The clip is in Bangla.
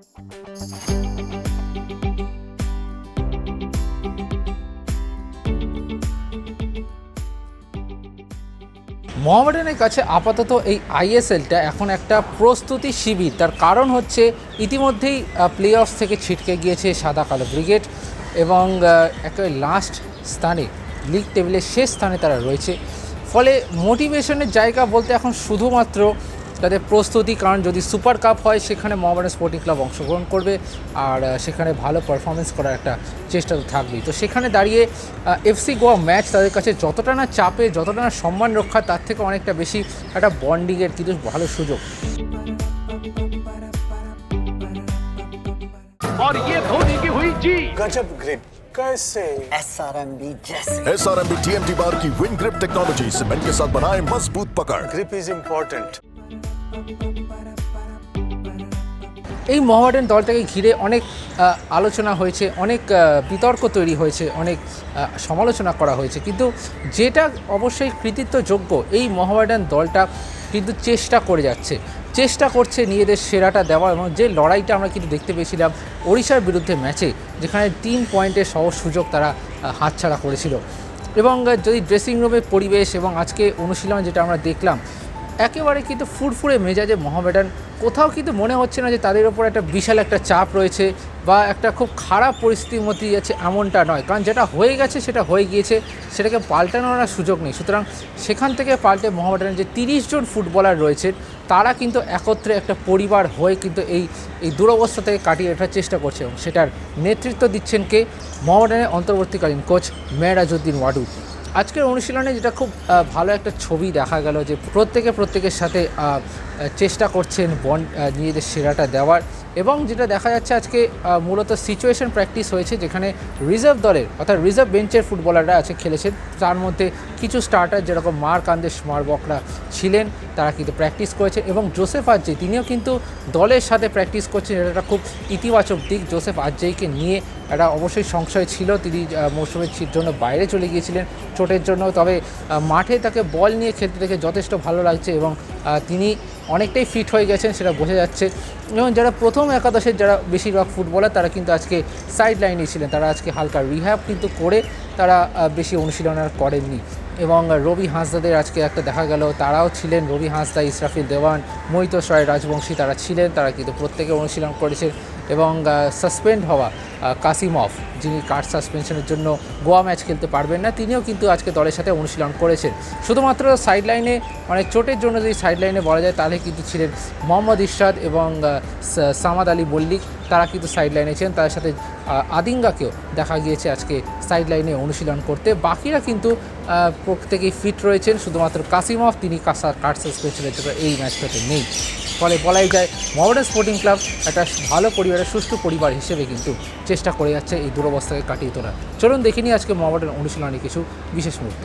মোহামেডানের কাছে আপাতত এই আইএসএলটা এখন একটা প্রস্তুতি শিবির। তার কারণ হচ্ছে ইতিমধ্যেই প্লে অফ থেকে ছিটকে গিয়েছে সাদা কালো ব্রিগেড এবং একেবারে লাস্ট স্থানে লিগ টেবিলের শেষ স্থানে তারা রয়েছে। ফলে মোটিভেশনের জায়গা বলতে এখন শুধুমাত্র তাদের প্রস্তুতি কারণ যদি সুপার কাপ হয় সেখানে মোহামেডান স্পোর্টিং ক্লাব অংশগ্রহণ করবে আর আহ, সেখানে ভালো পারফরমেন্স করার একটা চেষ্টা তো থাকবেই তো সেখানে দাঁড়িয়ে এফসি গোয়া ম্যাচ তাদের কাছে যতটা না চাপে যতটা না সম্মান রক্ষা তার থেকে অনেকটা বেশি একটা বন্ডিংয়ের কিন্তু ভালো সুযোগ और ये धोनी की हुई जी गजब ग्रिप कैसे SRMB जैसे S R M B T M T bar की विन ग्रिप टेक्नोलॉजी सीमेंट के साथ बनाए मजबूत पकड़ ग्रिप इज इम्पोर्टेंट এই মোহামেডান দলটাকে ঘিরে অনেক আলোচনা হয়েছে, অনেক বিতর্ক তৈরি হয়েছে, অনেক সমালোচনা করা হয়েছে। কিন্তু যেটা অবশ্যই কৃতিত্বযোগ্য, এই মোহামেডান দলটা কিন্তু চেষ্টা করে যাচ্ছে। চেষ্টা করছে নিজেদের সেরাটা দেওয়া এবং যে লড়াইটা আমরা কিন্তু দেখতে পেয়েছিলাম ওড়িশার বিরুদ্ধে ম্যাচে, যেখানে তিন পয়েন্টের সহজ সুযোগ তারা হাতছাড়া করেছিল। এবং যদি ড্রেসিং রুমের পরিবেশ এবং আজকে অনুশীলন যেটা আমরা দেখলাম একেবারে কিন্তু ফুরফুরে মেজাজে মোহামেডান। কোথাও কিন্তু মনে হচ্ছে না যে তাদের ওপর একটা বিশাল একটা চাপ রয়েছে বা একটা খুব খারাপ পরিস্থিতির মধ্যে যাচ্ছে এমনটা নয়। কারণ যেটা হয়ে গেছে সেটা হয়ে গিয়েছে, সেটাকে পাল্টানোর সুযোগ নেই। সুতরাং সেখান থেকে পাল্টে মোহামেডানের যে তিরিশ জন ফুটবলার রয়েছেন তারা কিন্তু একত্রে একটা পরিবার হয়ে কিন্তু এই এই দুরবস্থা থেকে কাটিয়ে ওঠার চেষ্টা করছে এবং সেটার নেতৃত্ব দিচ্ছেন কে? মোহামেডানের অন্তর্বর্তীকালীন কোচ মেয়েরাজউদ্দিন ওয়াডু। আজকের অনুশীলনে যেটা খুব ভালো একটা ছবি দেখা গেল যে প্রত্যেকে প্রত্যেকের সাথে চেষ্টা করছেন বন্ড নিজেদের সেরাটা দেওয়ার। এবং যেটা দেখা যাচ্ছে আজকে মূলত সিচুয়েশন প্র্যাকটিস হয়েছে যেখানে রিজার্ভ দলের, অর্থাৎ রিজার্ভ বেঞ্চের ফুটবলাররা আছে খেলেছেন। তার মধ্যে কিছু স্টার্টার যেরকম মার্ক আন্দেশ মারবকরা ছিলেন, তারা কিন্তু প্র্যাকটিস করেছে এবং জোসেফ আজ্জে তিনিও কিন্তু দলের সাথে প্র্যাকটিস করছেন। এটা একটা খুব ইতিবাচক দিক। জোসেফ আজ্জেইকে নিয়ে একটা অবশ্যই সংশয় ছিল। তিনি মৌসুমের জন্য বাইরে চলে গিয়েছিলেন চোটের জন্য। তবে মাঠে তাকে বল নিয়ে খেলতে দেখে যথেষ্ট ভালো লাগছে এবং তিনি অনেকটাই ফিট হয়ে গেছেন, সেটা বোঝা যাচ্ছে। এবং যারা প্রথম একাদশের যারা বেশিরভাগ ফুটবলার, তারা কিন্তু আজকে সাইড লাইনে ছিলেন। তারা আজকে হালকা রিহ্যাব কিন্তু করে তারা বেশি অনুশীলন আর করেননি। এবং রবি হাঁসদাদের আজকে একটা দেখা গেল, তারাও ছিলেন। রবি হাঁসদা, ইসরাফিল দেওয়ান মহিত রায় রাজবংশী তারা ছিলেন। তারা কিন্তু প্রত্যেকে অনুশীলন করেছেন। এবং সাসপেন্ড হওয়া কাসিমফ যিনি কার্ড সাসপেনশনের জন্য গোয়া ম্যাচ খেলতে পারবেন না, তিনিও কিন্তু আজকে দলের সাথে অনুশীলন করেছেন। শুধুমাত্র সাইড লাইনে মানে চোটের জন্য যদি সাইড লাইনে বলা যায়, তাহলে কিন্তু ছিলেন মোহাম্মদ ইরশাদ এবং সামাদ আলী মল্লিক। তারা কিন্তু সাইড লাইনে ছিলেন, তাদের সাথে আদিঙ্গাকেও দেখা গিয়েছে আজকে সাইড লাইনে অনুশীলন করতে। বাকিরা কিন্তু প্রত্যেকেই ফিট রয়েছেন, শুধুমাত্র কাসিমফ তিনি কাসা কার্ড সাসপেনশনের জন্য এই ম্যাচটাতে নেই। ফলে বলাই যায় মোহামেডান স্পোর্টিং ক্লাব একটা ভালো পরিবারের, সুষ্ঠু পরিবার হিসেবে কিন্তু চেষ্টা করে যাচ্ছে এই দুরবস্থাকে কাটিয়ে তোলা চলুন দেখিনি আজকে মোহামেডান অনুশীলনে কিছু বিশেষ মুহূর্ত।